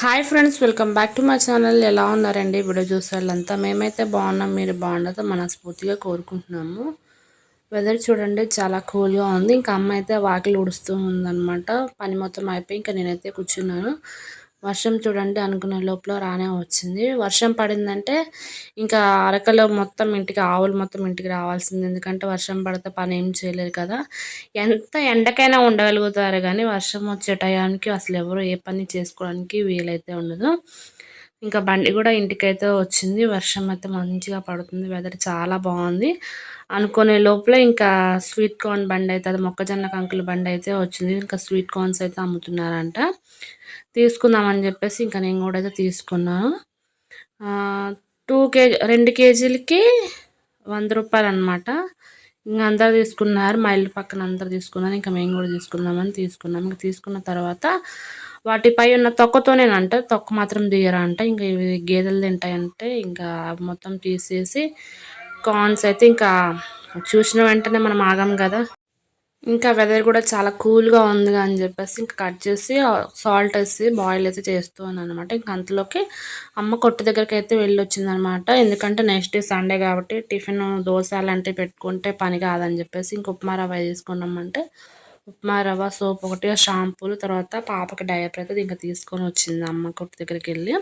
Hi friends welcome back to my channel. ఎలా ఉన్నారండి? Video చూసేవాళ్ళంతా మేమైతే బాగున్నాం. మీరు బాగుండదో మనస్ఫూర్తిగా కోరుకుంటున్నాము. వెదర్ చూడండి చాలా కూల్గా ఉంది. ఇంకా అమ్మ అయితే వాకిలు ఉడుస్తూ ఉందనమాట పని మొత్తం అయిపోయి ఇంకా నేనైతే కూర్చున్నాను. వర్షం చూడండి అనుకునే లోపల రానే వచ్చింది. వర్షం పడిందంటే ఇంకా అరకలో మొత్తం ఇంటికి ఆవులు మొత్తం ఇంటికి రావాల్సింది. ఎందుకంటే వర్షం పడితే పని ఏం చేయలేరు కదా. ఎంత ఎండకైనా ఉండగలుగుతారు కానీ వర్షం వచ్చే టయానికి అసలు ఎవరు ఏ పని చేసుకోవడానికి వీలైతే ఉండదు. ఇంకా బండి కూడా ఇంటికైతే వచ్చింది. వర్షం అయితే మంచిగా పడుతుంది. వెదర్ చాలా బాగుంది. అనుకునే లోపల ఇంకా స్వీట్ కార్న్ బండి అయితే అది మొక్కజొన్న కంకుల బండి అయితే వచ్చింది. ఇంకా స్వీట్ కార్న్స్ అయితే అమ్ముతున్నారంట. తీసుకుందామని చెప్పేసి ఇంకా నేను కూడా అయితే తీసుకున్నాను. టూ కేజీ రెండు కేజీలకి వంద రూపాయలు అనమాట ఇంకా అందరు తీసుకున్నారు మా ఇల్లు పక్కన అందరు తీసుకున్నారు ఇంకా మేము కూడా తీసుకుందామని తీసుకున్నాం. ఇంకా తీసుకున్న తర్వాత వాటిపై ఉన్న తొక్కతోనేనంట తొక్క మాత్రం దిగరా అంట ఇంకా ఇవి గేదెలు తింటాయంటే ఇంకా మొత్తం తీసేసి కార్న్స్ అయితే ఇంకా చూసిన వెంటనే మనం ఆగం కదా. ఇంకా వెదర్ కూడా చాలా కూల్గా ఉంది అని చెప్పేసి ఇంకా కట్ చేసి సాల్ట్ వేసి బాయిల్ అయితే చేస్తూ అనమాట ఇంకా అంతలోకి అమ్మ కొట్టు దగ్గరికి అయితే వెళ్ళి వచ్చిందనమాట ఎందుకంటే నెక్స్ట్ డే సండే కాబట్టి టిఫిన్ దోశ అలాంటివి పెట్టుకుంటే పని కాదని చెప్పేసి ఇంక ఉప్మా రవ్వ తీసుకున్నామంటే ఉప్మా రవ్వ సోప్ ఒకటి షాంపూలు తర్వాత పాపకి డయపర్ అయితే ఇంకా తీసుకొని వచ్చింది అమ్మ కొట్టు దగ్గరికి వెళ్ళి.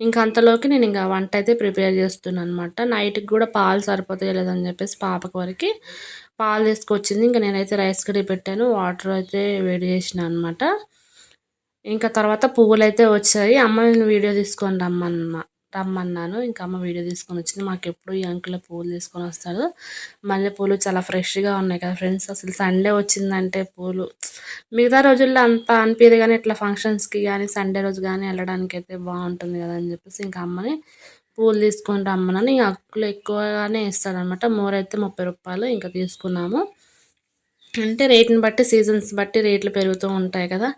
ఇంకా అంతలోకి నేను ఇంకా వంట అయితే ప్రిపేర్ చేస్తున్నాను అనమాట నైట్కి కూడా పాలు సరిపోతాయి లేదని చెప్పేసి పాపకి వరకు పాలు తీసుకొచ్చింది. ఇంకా నేనైతే రైస్ కడిగి పెట్టాను. వాటర్ అయితే వేడి చేసిన అనమాట ఇంకా తర్వాత పువ్వులు అయితే వచ్చాయి. అమ్మ నేను వీడియో తీసుకొని రమ్మన్న రమ్మన్నాను. ఇంకా అమ్మ వీడియో తీసుకొని వచ్చింది. మాకు ఎప్పుడు ఈ అంకుల పువ్వులు తీసుకొని వస్తాడు. మల్లె పూలు చాలా ఫ్రెష్గా ఉన్నాయి కదా ఫ్రెండ్స్. అసలు సండే వచ్చిందంటే పూలు. మిగతా రోజుల్లో అంత అనిపించదు కానీ ఇట్లా ఫంక్షన్స్కి కానీ సండే రోజు కానీ వెళ్ళడానికి అయితే బాగుంటుంది కదా అని చెప్పేసి ఇంకా అమ్మని పూలు తీసుకొని రమ్మనని అక్కులు ఎక్కువగానే ఇస్తారనమాట మోర్ అయితే ముప్పై రూపాయలు ఇంకా తీసుకున్నాము. అంటే రేట్ని బట్టి సీజన్స్ బట్టి రేట్లు పెరుగుతూ ఉంటాయి కదా.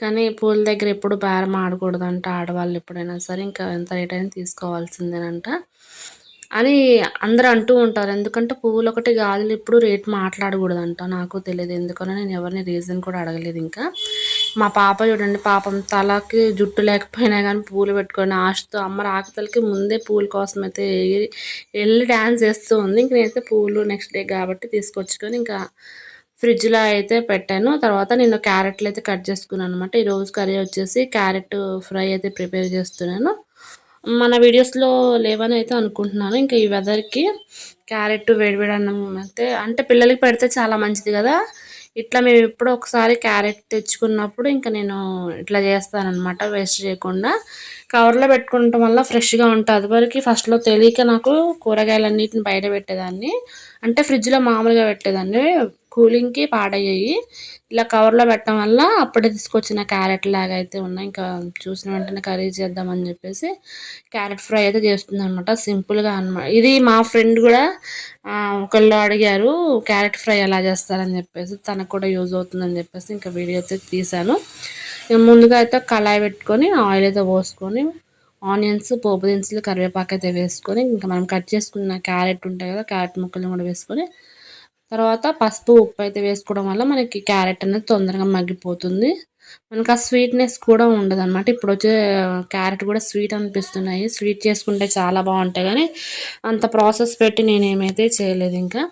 కానీ పూల దగ్గర ఎప్పుడు బేరం ఆడకూడదంట ఆడవాళ్ళు ఎప్పుడైనా సరే. ఇంకా ఎంత రేట్ అయినా తీసుకోవాల్సిందేనంట. అని అందరూ అంటూ ఉంటారు. ఎందుకంటే పువ్వులు ఒకటి గాజులు ఎప్పుడు రేట్ మాట్లాడకూడదంట. నాకు తెలియదు. ఎందుకని నేను ఎవరిని రీజన్ కూడా అడగలేదు ఇంకా. మా పాప చూడండి పాపం తలకి జుట్టు లేకపోయినా కానీ పూలు పెట్టుకొని ఆశతో అమ్మ రాకతలకి ముందే పూల కోసం అయితే వెళ్ళి డ్యాన్స్ చేస్తూ ఉంది. ఇంక నేనైతే పూలు నెక్స్ట్ డే కాబట్టి తీసుకొచ్చుకొని ఇంకా ఫ్రిడ్జ్లో అయితే పెట్టాను. తర్వాత నేను క్యారెట్లు అయితే కట్ చేసుకున్నాను అనమాట ఈరోజు కర్రీ వచ్చేసి క్యారెట్ ఫ్రై అయితే ప్రిపేర్ చేస్తున్నాను. మన వీడియోస్లో లేవని అయితే అనుకుంటున్నాను. ఇంకా ఈ వెదర్కి క్యారెట్ వేడివేడి అన్నం అయితే అంటే పిల్లలకి పెడితే చాలా మంచిది కదా. ఇట్లా మేము ఎప్పుడో ఒకసారి క్యారెట్ తెచ్చుకున్నప్పుడు ఇంకా నేను ఇట్లా చేస్తానమాట వేస్ట్ చేయకుండా. కవర్లో పెట్టుకుంటాం వల్ల ఫ్రెష్గా ఉంటుంది. వరకు ఫస్ట్లో తెలియక నాకు కూరగాయలన్నిటిని బయట పెట్టేదాన్ని. అంటే ఫ్రిడ్జ్లో మామూలుగా పెట్టేదాన్ని. కూలింగ్కి పాడయ్యాయి. ఇలా కవర్లో పెట్టడం వల్ల అప్పుడే తీసుకొచ్చిన క్యారెట్ లాగా అయితే ఉన్నాయి. ఇంకా చూసిన వెంటనే కర్రీ చేద్దామని చెప్పేసి క్యారెట్ ఫ్రై అయితే చేస్తుంది అనమాట సింపుల్గా అనమాట ఇది మా ఫ్రెండ్ కూడా ఒకళ్ళు అడిగారు క్యారెట్ ఫ్రై ఎలా చేస్తారని చెప్పేసి తనకు కూడా యూజ్ అవుతుందని చెప్పేసి ఇంకా వీడియో అయితే తీశాను. ముందుగా అయితే కళాయి పెట్టుకొని ఆయిల్ అయితే పోసుకొని ఆనియన్స్ పోపు దినుసులు కరివేపాకు అయితే వేసుకొని ఇంకా మనం కట్ చేసుకున్న క్యారెట్ ఉంటాయి కదా క్యారెట్ ముక్కలు కూడా వేసుకొని తర్వాత పసుపు ఉప్పు అయితే వేసుకోవడం వల్ల మనకి క్యారెట్ అనేది తొందరగా మగ్గిపోతుంది. మనకు ఆ స్వీట్నెస్ కూడా ఉండదు అనమాట ఇప్పుడు వచ్చే క్యారెట్ కూడా స్వీట్ అనిపిస్తున్నాయి. స్వీట్ చేసుకుంటే చాలా బాగుంటాయి కానీ అంత ప్రాసెస్ పెట్టి నేను ఏమైతే చేయలేదు ఇంకా.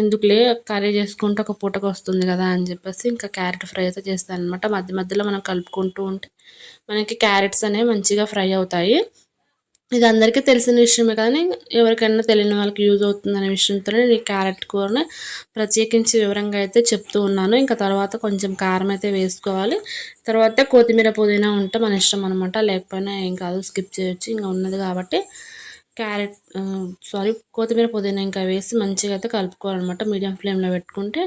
ఎందుకులే కర్రీ చేసుకుంటే ఒక పూటకు వస్తుంది కదా అని చెప్పేసి ఇంకా క్యారెట్ ఫ్రై అయితే చేస్తాను అనమాట మధ్య మధ్యలో మనం కలుపుకుంటూ ఉంటే మనకి క్యారెట్స్ అనేవి మంచిగా ఫ్రై అవుతాయి. ఇది అందరికీ తెలిసిన విషయమే కానీ ఎవరికైనా తెలియని వాళ్ళకి యూజ్ అవుతుందనే విషయంతోనే నేను క్యారెట్ కూరని ప్రత్యేకించి వివరంగా అయితే చెప్తూ ఉన్నాను. ఇంకా తర్వాత కొంచెం కారం అయితే వేసుకోవాలి. తర్వాత కొత్తిమీర పుదీనా ఉంటే మన ఇష్టం అనమాట లేకపోయినా ఏం కాదు స్కిప్ చేయొచ్చు. ఇంకా ఉన్నది కాబట్టి క్యారెట్ సారీ కొత్తిమీర పుదీనా ఇంకా వేసి మంచిగా అయితే కలుపుకోవాలన్నమాట. మీడియం ఫ్లేమ్లో పెట్టుకుంటే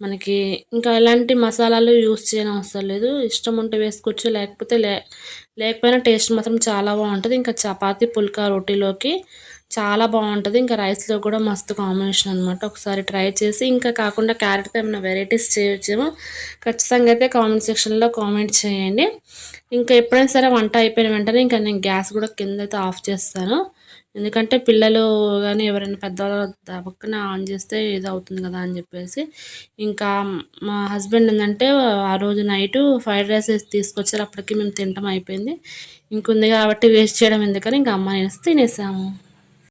మనకి ఇంకా ఎలాంటి మసాలాలు యూస్ చేయని అవసరం లేదు. ఇష్టం ఉంటే వేసుకోవచ్చు. లేకపోతే లే లేకపోయినా టేస్ట్ మాత్రం చాలా బాగుంటుంది. ఇంకా చపాతి పుల్కా రోటీలోకి చాలా బాగుంటుంది. ఇంకా రైస్లో కూడా మస్తు కాంబినేషన్ అనమాట ఒకసారి ట్రై చేసి ఇంకా కాకుండా క్యారెట్తో ఏమైనా వెరైటీస్ చేయొచ్చేమో ఖచ్చితంగా అయితే కామెంట్ సెక్షన్లో కామెంట్ చేయండి. ఇంకా ఎప్పుడైనా సరే వంట అయిపోయిన వెంటనే ఇంకా నేను గ్యాస్ కూడా కింద అయితే ఆఫ్ చేస్తాను. ఎందుకంటే పిల్లలు కానీ ఎవరైనా పెద్దవాళ్ళు దబక్కన ఆన్ చేస్తే ఇది అవుతుంది కదా అని చెప్పేసి. ఇంకా మా హస్బెండ్ ఏంటంటే ఆ రోజు నైట్ ఫ్రైడ్ రైస్ వేసి తీసుకొచ్చారు. అప్పటికి మేము తినటం అయిపోయింది. ఇంకుంది కాబట్టి వేస్ట్ చేయడం ఎందుకని ఇంకా అమ్మ వేసి తినేసాము.